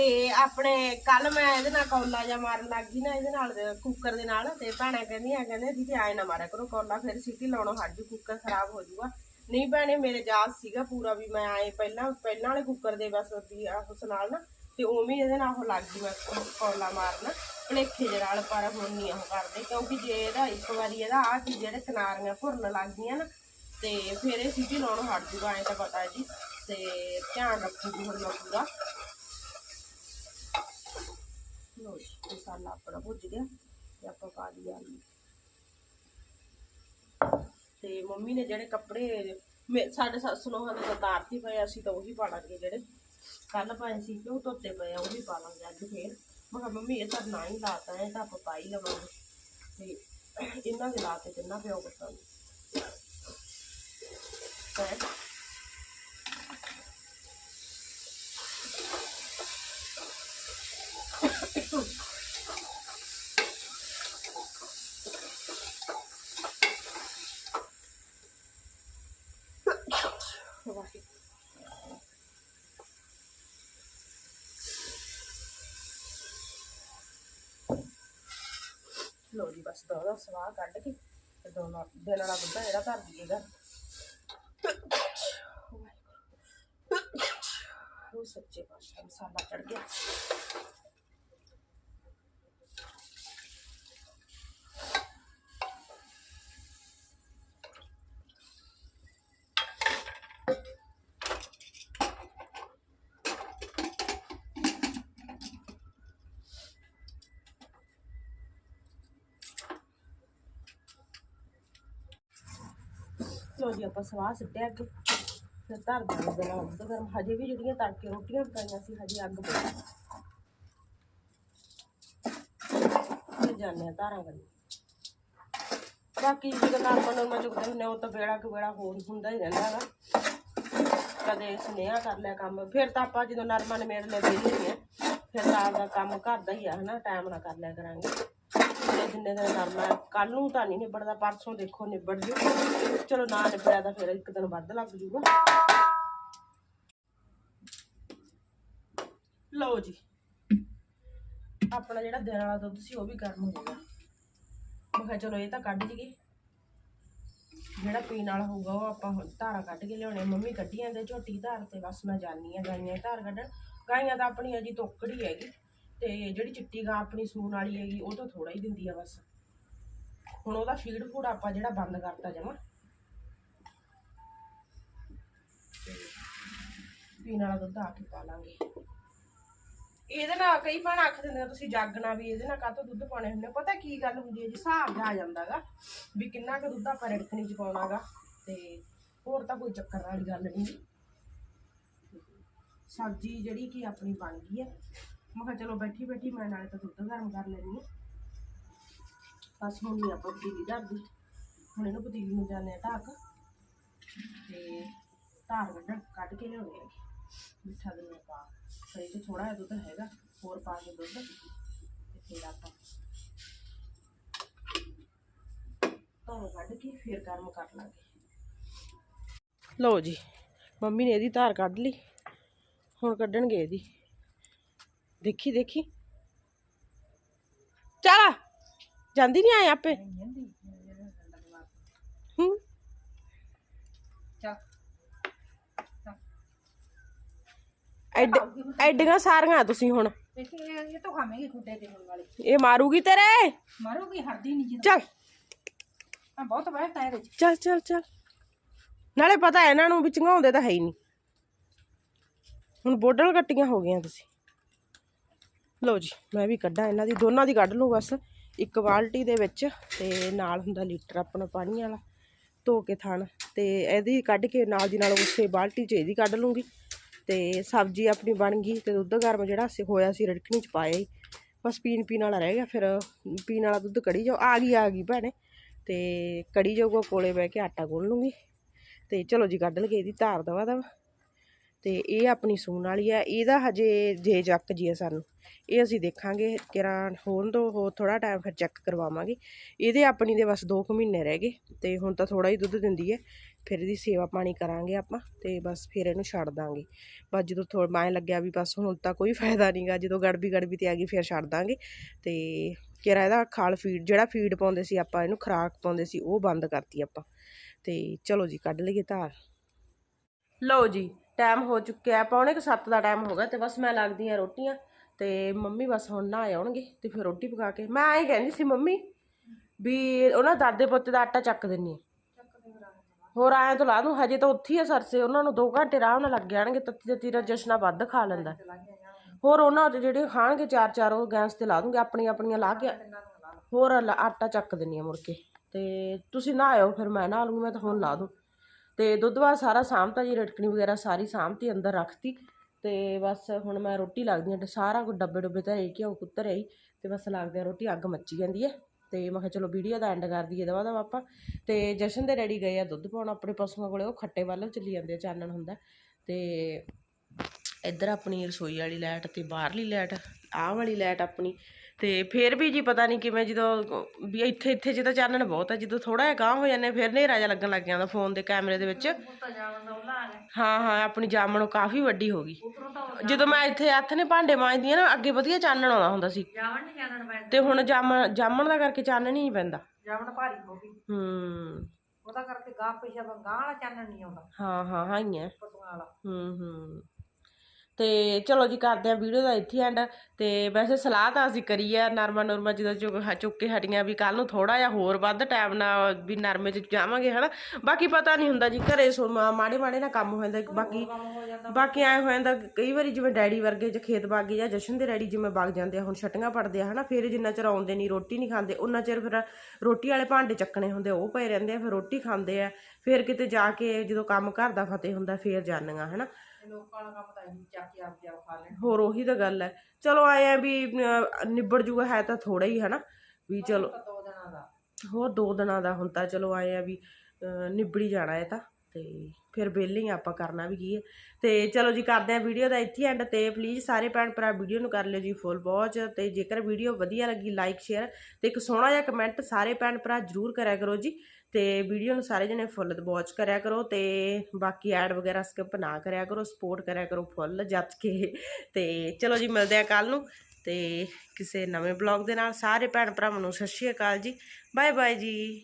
ਤੇ ਆਪਣੇ ਕੱਲ ਮੈਂ ਇਹਦੇ ਨਾਲ ਕੌਲਾ ਜਾਂ ਮਾਰਨ ਲੱਗ ਗਈ ਨਾ ਇਹਦੇ ਨਾਲ ਕੁੱਕਰ ਦੇ ਨਾਲ ਤੇ ਭੈਣਾਂ ਕਹਿੰਦੀਆਂ ਕਹਿੰਦੇ ਦੀਦੀ ਆਏ ਨਾ ਮਾਰਿਆ ਕਰੋ ਕੌਲਾ, ਫਿਰ ਸੀਟੀ ਲਾਉਣੋਂ ਹਟ ਜੂ ਕੁੱਕਰ ਖਰਾਬ ਹੋ ਜਾਊਗਾ। ਨਹੀਂ ਭੈਣੇ, ਮੇਰੇ ਜਾਸ ਸੀਗਾ ਪੂਰਾ ਵੀ ਮੈਂ ਆਏ ਪਹਿਲਾਂ ਪਹਿਲਾਂ ਵਾਲੇ ਕੁੱਕਰ ਦੇ ਬਸ ਉਸ ਨਾਲ ਨਾ ਤੇ ਉਵੇਂ ਇਹਦੇ ਨਾਲ ਉਹ ਲੱਗ ਗਈ ਮੈਂ ਕੌਲਾ ਮਾਰਨਾ। ਭਲੇਖੇ ਦੇ ਨਾਲ ਪਰ ਹੁਣ ਨਹੀਂ ਉਹ ਕਰਦੇ, ਕਿਉਂਕਿ ਜੇ ਇਹਦਾ ਇੱਕ ਵਾਰੀ ਇਹਦਾ ਆ ਚੀਜ਼ ਜਿਹੜੇ ਕਿਨਾਰੀਆਂ ਭੁਰਨ ਲੱਗ ਗਈਆਂ ਨਾ, ਤੇ ਫਿਰ ਇਹ ਸੀਟੀ ਲਾਉਣੋਂ ਹਟ ਜੂਗਾ ਐਂ ਤਾਂ ਪਤਾ ਜੀ। ਤੇ ਧਿਆਨ ਰੱਖੂਗੀ ਹੁਣ ਮੈਂ ਪੂਰਾ। ਲੋ ਜੀ ਮਸਾਲਾ ਆਪਣਾ ਭੁੱਜ ਗਿਆ ਤੇ ਆਪਾਂ ਪਾ ਦਿਆ ਆਲੂ ਤੇ ਮੰਮੀ ਨੇ ਜਿਹੜੇ ਕੱਪੜੇ, ਮੇ- ਸਾਡੇ ਸੱਸ ਨੂੰ ਹਲੇ ਤਾਂ ਤਾਰਤੀ ਪਏ ਅਸੀਂ ਤਾਂ ਉਹੀ ਪਾ ਲਾਂਗੇ ਜਿਹੜੇ ਕੱਲ ਪਾਏ ਸੀ ਕਿ ਉਹ ਧੋਤੇ ਪਏ ਆ, ਉਹ ਵੀ ਪਾ ਲਾਂਗੇ ਅੱਜ ਫੇਰ। ਮੈਂ ਕਿਹਾ, ਮੰਮੀ, ਇਹ ਤਾਂ ਨਾ ਹੀ ਲਾਤਾ ਹੈ ਤਾਂ ਆਪਾਂ ਪਾ ਹੀ ਲਵਾਂਗੇ। ਤੇ ਇਹਨਾਂ ਦੇ ਲਾਤੇ ਕਿੰਨਾ ਪਿਓ ਪਸੰਦ ਹੈ? ਲੋ ਜੀ ਸਵਾਹ ਕੱਢ ਕੇ ਤੇ ਦੋਨਾਂ ਦਿਨ ਵਾਲਾ ਦੁੱਧ ਆ ਜਿਹੜਾ ਧਰ ਦਈਏਗਾ ਉਹ ਸੱਚੇ ਪਾਤਸ਼ਾਹ ਮਸਾਲਾ ਚੜ ਗਿਆ ਲੋ ਜੀ ਆਪਾਂ ਸਵਾਹ ਸਿੱਟਿਆ ਅੱਗੇ। ਫਿਰ ਧਰ ਦਾਂਗੇ ਬਿਨਾਂ ਦੁੱਧ ਗਰਮ ਹਜੇ ਵੀ ਜਿਹੜੀਆਂ ਤੜਕੇ ਰੋਟੀਆਂ ਪਕਾਈਆਂ ਸੀ ਹਜੇ ਅੱਗ ਪਈ। ਫਿਰ ਜਾਂਦੇ ਆ ਧਾਰਾਂ ਕਰੀ ਬਾਕੀ ਜਦੋਂ ਨਰਮਾ ਨਰਮਾ ਚੁੱਕਦੇ ਹੁੰਦੇ ਆ, ਉਹ ਤਾਂ ਵੇੜਾ ਕੁ ਵੇੜਾ ਹੋਰ ਹੁੰਦਾ ਹੀ ਰਹਿੰਦਾ ਹੈਗਾ ਕਦੇ ਸੁਨੇਹਾ ਕਰ ਲਿਆ ਕੰਮ। ਫਿਰ ਤਾਂ ਆਪਾਂ ਜਦੋਂ ਨਰਮਾ ਨਿਮੇੜ ਲੈ ਵਿਹਲੇ ਹੀ ਆ ਫਿਰ ਤਾਂ ਆਪਦਾ ਕੰਮ ਘਰ ਦਾ ਹੀ ਆ ਹਨਾ ਟਾਈਮ ਨਾਲ ਕਰ ਲਿਆ ਕਰਾਂਗੇ। ਜਿੰਨੇ ਦਿਨ ਨਰਮਾ ਕੱਲ ਨੂੰ ਤਾਂ ਨਹੀਂ ਨਿਬੜਦਾ, ਪਰਸੋਂ ਦੇਖੋ ਨਿਬੜ ਜੂ। ਚਲੋ ਨਾ ਨਿਬੜਿਆ ਤਾਂ ਫਿਰ ਇੱਕ ਦਿਨ ਵੱਧ ਲੱਗ ਜੂਗਾ। ਲਓ ਜੀ। ਆਪਣਾ ਜਿਹੜਾ ਦਿਨ ਵਾਲਾ ਦੁੱਧ ਸੀ, ਉਹ ਵੀ ਗਰਮ ਹੋ ਗਿਆ। ਮੈਂ ਕਿਹਾ ਚਲੋ ਇਹ ਤਾਂ ਕੱਢ ਜੀਏ। ਜਿਹੜਾ ਪੀਣ ਵਾਲਾ ਹੋਊਗਾ, ਉਹ ਆਪਾਂ ਹੁਣ ਧਾਰਾਂ ਕੱਢ ਕੇ ਲਿਆਉਣੇ ਮੰਮੀ ਕੱਢੀਆਂ ਦੇ ਝੋਟੀ ਧਾਰ ਤੇ ਬਸ ਮੈਂ ਜਾਨੀ ਆ ਗਾਈਆਂ ਦੀ ਧਾਰ ਕੱਢਣ। ਗਾਈਆਂ ਤਾਂ ਆਪਣੀ ਅਜੀ ਤੋਕੜੀ ਹੈਗੀ। ਤੇ ਜਿਹੜੀ ਚਿੱਟੀ ਗਾਂ ਆਪਣੀ ਸੂਣ ਵਾਲੀ ਹੈਗੀ, ਉਹ ਤਾਂ ਥੋੜਾ ਹੀ ਦਿੰਦੀ ਆ ਬਸ। ਹੁਣ ਉਹਦਾ ਫੀਡ ਫੂਡ ਆਪਾਂ ਜਿਹੜਾ ਬੰਦ ਕਰਤਾ ਜਮਾ। ਪੀਣ ਵਾਲਾ ਦੁੱਧ ਆ ਕੇ ਪਾ ਲਾਂਗੇ। ਇਹਦੇ ਨਾਲ ਕਈ ਭੈਣ ਆਖ ਦਿੰਦੇ ਤੁਸੀਂ ਜਾਗਣਾ ਵੀ ਇਹਦੇ ਨਾਲ ਕਾਹਤੋਂ ਦੁੱਧ ਪਾਉਣੇ ਹੁੰਦੇ ਆ। ਪਤਾ ਕੀ ਗੱਲ ਹੁੰਦੀ ਹੈ ਜੀ? ਹਿਸਾਬ ਦਾ ਆ ਜਾਂਦਾਗਾ ਵੀ ਕਿੰਨਾ ਕੁ ਦੁੱਧ ਆਪਾਂ ਰੜਕਣੀ ਚ ਪਾਉਣਾਗਾ। ਤੇ ਹੋਰ ਤਾਂ ਕੋਈ ਚੱਕਰ ਵਾਲੀ ਗੱਲ ਨਹੀਂ। ਸਬਜ਼ੀ ਜਿਹੜੀ ਕਿ ਆਪਣੀ ਬਣ ਗਈ ਹੈ ਮੈਂ ਕਿਹਾ ਚਲੋ ਬੈਠੀ ਬੈਠੀ ਮੈਂ ਨਾਲੇ ਤਾਂ ਦੁੱਧ ਗਰਮ ਕਰ ਲੈਣੀ ਹੈ। ਬਸ ਹੁਣ ਨਹੀਂ ਆਪਾਂ ਪਤੀਲੀ ਧਰਦੀ। ਹੁਣ ਇਹਨੂੰ ਪਤੀਲੀ ਨੂੰ ਜਾਂਦੇ ਆ ਢੱਕ ਤੇ ਧਾਰ ਕੱਢ ਕੱਢ ਕੇ ਲਿਆਉਣੇ ਆ ਮਿੱਠਾ ਦਹੀਂ ਪਾ। ਤੇ ਥੋੜਾ ਜਿਹਾ ਦੁੱਧ ਹੈਗਾ, ਹੋਰ ਪਾ ਕੇ ਦੁੱਧ ਤੇ ਫਿਰ ਆਪਾਂ ਧਾਰ ਕੱਢ ਕੇ ਫਿਰ ਗਰਮ ਕਰ ਲਾਂਗੇ। ਲਓ ਜੀ, ਮੰਮੀ ਨੇ ਇਹਦੀ ਧਾਰ ਕੱਢ ਲਈ। ਹੁਣ ਕੱਢਣਗੇ ਇਹਦੀ। ਦੇਖੀ ਦੇਖੀ। ਚੱਲ ਜਾਂਦੀ ਨਹੀਂ ਆਏ ਆਪੇ? ਹੂੰ। ਐਡ ਐਡੀਆਂ ਸਾਰੀਆਂ ਤੁਸੀਂ ਹੁਣ। ਇਹ ਤਾਂ ਖਾਵੇਂਗੇ ਖੁੱਡੇ ਤੇ ਹੁਣ ਵਾਲੀ। ਇਹ ਮਾਰੂਗੀ ਤੇਰੇ? ਮਾਰੂਗੀ ਹਰਦੀ ਨਹੀਂ ਜਿੱਦ। ਚੱਲ। ਬਹੁਤ ਚ। ਚੱਲ ਚੱਲ ਚੱਲ। ਨਾਲੇ ਪਤਾ ਇਹਨਾਂ ਨੂੰ ਵੀ ਚੰਗਾਉਂਦੇ ਤਾਂ ਹੈ ਹੀ ਨਹੀਂ। ਹੁਣ ਬੋਡਲ ਕੱਟੀਆਂ ਹੋ ਗਈਆਂ ਤੁਸੀਂ। ਲਓ ਜੀ, ਮੈਂ ਵੀ ਕੱਢਾਂ ਇਹਨਾਂ ਦੀ, ਦੋਨਾਂ ਦੀ ਕੱਢ ਲਓ ਬਸ। ਇੱਕ ਬਾਲਟੀ ਦੇ ਵਿੱਚ ਤੇ ਨਾਲ ਹੁੰਦਾ ਲੀਟਰ ਆਪਣਾ ਪਾਣੀ ਵਾਲਾ, ਧੋ ਕੇ ਥਣ। ਤੇ ਇਹਦੀ ਕੱਢ ਕੇ ਨਾਲ ਦੀ ਨਾਲ ਉਸੇ ਬਾਲਟੀ 'ਚ ਇਹਦੀ ਕੱਢ ਲੂੰਗੀ। ਤੇ ਸਬਜ਼ੀ ਆਪਣੀ ਬਣ ਗਈ ਤੇ ਦੁੱਧ ਗਰਮ ਜਿਹੜਾ ਸੀ, ਹੋਇਆ ਸੀ ਰੜਕਣੀ 'ਚ ਪਾਇਆ ਹੀ। ਬਸ ਪੀਣ ਪੀਣ ਵਾਲਾ ਰਹਿ ਗਿਆ, ਫਿਰ ਪੀਣ ਵਾਲਾ ਦੁੱਧ ਕੜੀ ਜਾਓ। ਆ ਗਈ ਆ ਗਈ ਭੈਣੇ। ਤੇ ਕੜੀ ਜਾਊਗਾ, ਕੋਲੇ ਬਹਿ ਕੇ ਆਟਾ ਗੁੰਨ ਲੂੰਗੀ। ਤੇ ਚਲੋ ਜੀ, ਕੱਢ ਲਗੇ ਇਹਦੀ, ਧਾਰ ਦਵਾ ਦਵਾ। ਤੇ ਇਹ ਆਪਣੀ ਸੂਣ ਵਾਲੀ ਹੈ। ਇਹਦਾ ਹਜੇ ਜੇ ਚੱਕ ਜੀ ਹੈ ਸਾਨੂੰ, ਇਹ ਅਸੀਂ ਦੇਖਾਂਗੇ ਕਿਰਾਂ ਹੋਣ ਤੋਂ, ਹੋਰ ਥੋੜਾ ਟਾਈਮ ਫਿਰ ਚੈੱਕ ਕਰਵਾਵਾਂਗੇ। ਇਹਦੇ ਆਪਣੀ ਦੇ ਬਸ 2 ਕੁ ਮਹੀਨੇ ਰਹਿ ਗਏ ਤੇ ਹੁਣ ਤਾਂ ਥੋੜਾ ਹੀ ਦੁੱਧ ਦਿੰਦੀ ਹੈ। ਫਿਰ ਇਹਦੀ ਸੇਵਾ ਪਾਣੀ ਕਰਾਂਗੇ ਆਪਾਂ ਤੇ ਬਸ ਫਿਰ ਇਹਨੂੰ ਛੱਡ ਦਾਂਗੇ। ਬਸ ਜਦੋਂ ਥੋੜਾ ਮੈਂ ਲੱਗਿਆ ਵੀ ਬਸ ਹੁਣ ਤਾਂ ਕੋਈ ਫਾਇਦਾ ਨਹੀਂਗਾ ਜਦੋਂ ਗੜਬੀ ਗੜਬੀ ਤੇ ਆ ਗਈ ਫਿਰ ਛੱਡ ਦਾਂਗੇ। ਤੇ ਕਿਰਾ ਇਹਦਾ ਖਾਲ ਫੀਡ ਜਿਹੜਾ ਫੀਡ ਪਾਉਂਦੇ ਸੀ ਆਪਾਂ, ਇਹਨੂੰ ਖੁਰਾਕ ਪਾਉਂਦੇ ਸੀ, ਉਹ ਬੰਦ ਕਰਤੀ ਆਪਾਂ। ਤੇ ਚਲੋ ਜੀ, ਕੱਢ ਲਈਏ ਧਾਰ। ਲਓ ਜੀ ਟਾਈਮ ਹੋ ਚੁੱਕਿਆ ਪੌਣੇ ਕੁ 7 ਦਾ ਟਾਈਮ ਹੋ ਗਿਆ ਤੇ ਬਸ ਮੈਂ ਲੱਗਦੀ ਆ ਰੋਟੀਆਂ ਤੇ ਮੰਮੀ ਬਸ ਹੁਣ ਨਾ ਆਉਣਗੇ ਤੇ ਫਿਰ ਰੋਟੀ ਪਕਾ ਕੇ। ਮੈਂ ਐਂ ਕਹਿੰਦੀ ਸੀ ਮੰਮੀ ਵੀ ਉਹਨਾਂ ਦਾਦੇ ਪੁੱਤ ਦਾ ਆਟਾ ਚੱਕ ਦਿੰਨੀ ਹੋਰ ਆਇਆ ਤੋਂ ਲਾ ਦੂੰ, ਹਜੇ ਤਾਂ ਉੱਥੇ ਹੀ ਆ ਸਰਸੇ, ਉਹਨਾਂ ਨੂੰ 2 ਘੰਟੇ ਆਰਾਮ ਨਾਲ ਲੱਗ ਜਾਣਗੇ, ਤੱਤੀ ਤੱਤੀ ਦਾ ਜਸ਼ਨਾ ਵੱਧ ਖਾ ਲੈਂਦਾ। ਹੋਰ ਉਹਨਾਂ ਦੇ ਜਿਹੜੇ ਖਾਣਗੇ ਚਾਰ ਚਾਰ, ਉਹ ਗੈਸ ਤੇ ਲਾ ਦੂੰਗੇ, ਆਪਣੀਆਂ ਆਪਣੀਆਂ ਲਾ ਕੇ। ਹੋਰ ਆਟਾ ਚੱਕ ਦਿੰਨੀ ਆ ਮੁੜ ਕੇ। ਤੇ ਤੁਸੀਂ ਨਾ ਆਇਓ ਫਿਰ ਮੈਂ ਨਾ ਲੂੰਗੀ, ਮੈਂ ਤਾਂ ਹੁਣ ਲਾ ਦੂੰ। ਅਤੇ ਦੁੱਧ ਬਾਅਦ ਸਾਰਾ ਸਾਂਭਤਾ ਜੀ, ਰਟਕਣੀ ਵਗੈਰਾ ਸਾਰੀ ਸਾਂਭਤੀ, ਅੰਦਰ ਰੱਖਤੀ ਅਤੇ ਬਸ ਹੁਣ ਮੈਂ ਰੋਟੀ ਲੱਗਦੀ ਆ ਸਾਰਾ ਕੁਝ ਡੱਬੇ ਡੁੱਬੇ ਧਰੇ ਘਿਓ ਕੁੱਤਰ ਆਈ ਅਤੇ ਬਸ ਲੱਗਦੇ ਆ ਰੋਟੀ, ਅੱਗ ਮੱਚੀ ਜਾਂਦੀ ਹੈ ਤੇ ਮੈਂ ਕਿਹਾ ਚਲੋ ਵੀਡੀਓ ਦਾ ਐਂਡ ਕਰ ਦਈਏ, ਦਵਾ ਦਵਾ ਆਪਾਂ ਤੇ ਜਸ਼ਨ ਦੇ ਡੈਡੀ ਗਏ ਆ ਦੁੱਧ ਪਾਉਣ, ਆਪਣੇ ਪਸ਼ੂਆਂ ਕੋਲੇ ਉਹ ਖੱਟੇ ਵੱਲ ਚੱਲੀ ਜਾਂਦੇ ਆ, ਚਾਨਣ ਹੁੰਦਾ ਤੇ ਇੱਧਰ ਆਪਣੀ ਰਸੋਈ ਵਾਲੀ ਲਾਈਟ ਤੇ ਬਾਹਰਲੀ ਲਾਈਟ, ਆਹ ਵਾਲੀ ਲਾਈਟ ਆਪਣੀ ਤੇ ਫੇਰ ਵੀ ਜੀ ਪਤਾ ਨਹੀਂ ਕਿਵੇਂ ਜਦੋਂ ਵੀ ਇੱਥੇ ਇੱਥੇ ਜਿਹਦਾ ਚਾਨਣ ਬਹੁਤ ਹੈ ਜਦੋਂ ਥੋੜਾ ਜਿਹਾ ਗਾਂਹ ਹੋ ਜਾਂਦੇ ਫੇਰ ਹਨੇਰਾ ਜਿਹਾ ਲੱਗਣ ਲੱਗ ਜਾਂਦਾ ਫੋਨ ਦੇ ਕੈਮਰੇ ਦੇ ਵਿੱਚ। ਹਾਂ ਹਾਂ ਆਪਣੀ ਜਾਮਣ ਕਾਫੀ ਵੱਡੀ ਹੋ ਗਈ। ਜਦੋਂ ਮੈਂ ਇੱਥੇ ਹੱਥ ਨੇ ਭਾਂਡੇ ਮਾਂਜਦੀ ਆ ਨਾ ਅੱਗੇ ਵਧੀਆ ਚਾਨਣ ਆਉਂਦਾ ਹੁੰਦਾ ਸੀ। ਤੇ ਹੁਣ ਜਾਮਣ ਜਾਮਣ ਦਾ ਕਰਕੇ ਚਾਨਣ ਹੀ ਨਹੀਂ ਪੈਂਦਾ। ਜਾਵਣ ਭਾਰੀ ਹੋ ਗਈ। ਹੂੰ। ਉਹਦਾ ਕਰਕੇ ਗਾਹ ਪਿਛਾ ਗਾਹ ਵਾਲਾ ਚਾਨਣ ਨਹੀਂ ਆਉਂਦਾ। ਹਾਂ ਹਾਂ ਹਾਂ ਹੀ ਹੈ ਪਸ਼ੂਆਂ ਵਾਲਾ। ਹੂੰ ਹੂੰ। ਤੇ ਚਲੋ ਜੀ ਕਰਦੇ ਆ ਵੀਡੀਓ ਦਾ ਇੱਥੇ ਐਂਡ ਤੇ ਵੈਸੇ ਸਲਾਹ ਤਾਂ ਅਸੀਂ ਕਰੀ ਆ ਨਰਮਾ ਨਰਮਾ ਜਦੋਂ ਚੁੱਕ ਕੇ ਹਟੀਆਂ ਵੀ ਕੱਲ ਨੂੰ ਥੋੜਾ ਜਿਹਾ ਹੋਰ ਵੱਧ ਟਾਈਮ ਨਾਲ ਵੀ ਨਰਮੇ 'ਚ ਜਾਵਾਂਗੇ ਹਨਾ? ਬਾਕੀ ਪਤਾ ਨਹੀਂ ਹੁੰਦਾ ਜੀ ਘਰੇ ਮਾੜੇ ਮਾੜੇ ਨਾਲ ਕੰਮ ਹੋ ਜਾਂਦਾ ਬਾਕੀ ਬਾਕੀ ਐ ਹੋ ਜਾਂਦਾ ਕਈ ਵਾਰੀ ਜਿਵੇਂ ਡੈਡੀ ਵਰਗੇ ਚ ਖੇਤ ਬਾਗੀ ਜਾਂ ਜਸ਼ਨ ਦੇ ਡੈਡੀ ਜਿਵੇਂ ਵਗ ਜਾਂਦੇ ਆ ਹੁਣ ਛਟੀਆਂ ਪੜਦੇ ਆ ਹਨਾ? ਫਿਰ ਜਿੰਨਾ ਚਿਰ ਆਉਂਦੇ ਨਹੀਂ ਰੋਟੀ ਨਹੀਂ ਖਾਂਦੇ ਉਹਨਾਂ ਚਿਰ ਫਿਰ ਰੋਟੀ ਵਾਲੇ ਭਾਂਡੇ ਚੱਕਣੇ ਹੁੰਦੇ ਆ, ਉਹ ਪਏ ਰਹਿੰਦੇ ਆ ਫਿਰ ਰੋਟੀ ਖਾਂਦੇ ਆ ਫਿਰ ਕਿਤੇ ਜਾ ਕੇ ਜਦੋਂ ਕੰਮ ਘਰ ਦਾ ਫਤਿਹ ਹੁੰਦਾ ਫਿਰ ਜਾਂਦੀਆਂ ਹਨਾ? ਲੋਕਾਂ ਵਾਲਾ ਕੰਮ ਤਾਂ ਇਹੀ ਚੱਕ ਕੇ ਆਪ ਜਾ ਖਾ ਲੈਣ। ਹੋਰ ਉਹੀ ਤਾਂ ਗੱਲ ਹੈ। ਚਲੋ ਆਏ ਆ ਵੀ ਅਹ, ਨਿਬੜ ਜੂਗਾ ਹੈ ਤਾਂ ਥੋੜਾ ਹੀ ਹਨਾ? ਵੀ ਚਲੋ। ਤਾਂ ਦੋ ਦਿਨਾਂ ਦਾ। ਹੋਰ ਦੋ ਦਿਨਾਂ ਦਾ ਹੁਣ ਤਾਂ ਚਲੋ ਆਏ ਆ ਵੀ ਅਹ, ਨਿਬੜੀ ਜਾਣਾ ਹੈ ਤਾਂ। ਤੇ ਫਿਰ ਵਿਹਲੇ ਹੀ ਆ, ਆਪਾਂ ਕਰਨਾ ਵੀ ਕੀ ਹੈ ਤੇ ਚਲੋ ਜੀ ਕਰਦੇ ਆ ਵੀਡੀਓ ਦਾ ਇੱਥੇ ਐਂਡ ਤੇ ਪਲੀਜ਼ ਸਾਰੇ ਭੈਣ ਭਰਾ ਵੀਡੀਓ ਨੂੰ ਕਰ ਲਿਓ ਜੀ ਫੁੱਲ ਵਾਚ ਤੇ ਜੇਕਰ ਵੀਡੀਓ ਵਧੀਆ ਲੱਗੀ ਲਾਈਕ ਸ਼ੇਅਰ ਤੇ ਇੱਕ ਸੋਹਣਾ ਜਿਹਾ ਕਮੈਂਟ ਸਾਰੇ ਭੈਣ ਭਰਾ ਜਰੂਰ ਕਰਿਆ ਕਰੋ ਜੀ। ਤੇ ਵੀਡੀਓ ਨੂੰ ਸਾਰੇ ਜਣੇ ਫੁੱਲ ਵਾਚ ਕਰਿਆ ਕਰੋ ਤੇ ਬਾਕੀ ਐਡ ਵਗੈਰਾ ਸਕਿਪ ਨਾ ਕਰਿਆ ਕਰੋ ਸਪੋਰਟ ਕਰਿਆ ਕਰੋ ਫੁੱਲ ਜੱਜ ਕੇ। ਤੇ ਚਲੋ ਜੀ, ਮਿਲਦੇ ਆ ਕੱਲ ਨੂੰ ਤੇ ਕਿਸੇ ਨਵੇਂ ਬਲੌਗ ਦੇ ਨਾਲ। ਸਾਰੇ ਭੈਣ ਭਰਾਵਾਂ ਨੂੰ ਸਤਿ ਸ਼੍ਰੀ ਅਕਾਲ ਜੀ। ਬਾਏ ਬਾਏ ਜੀ।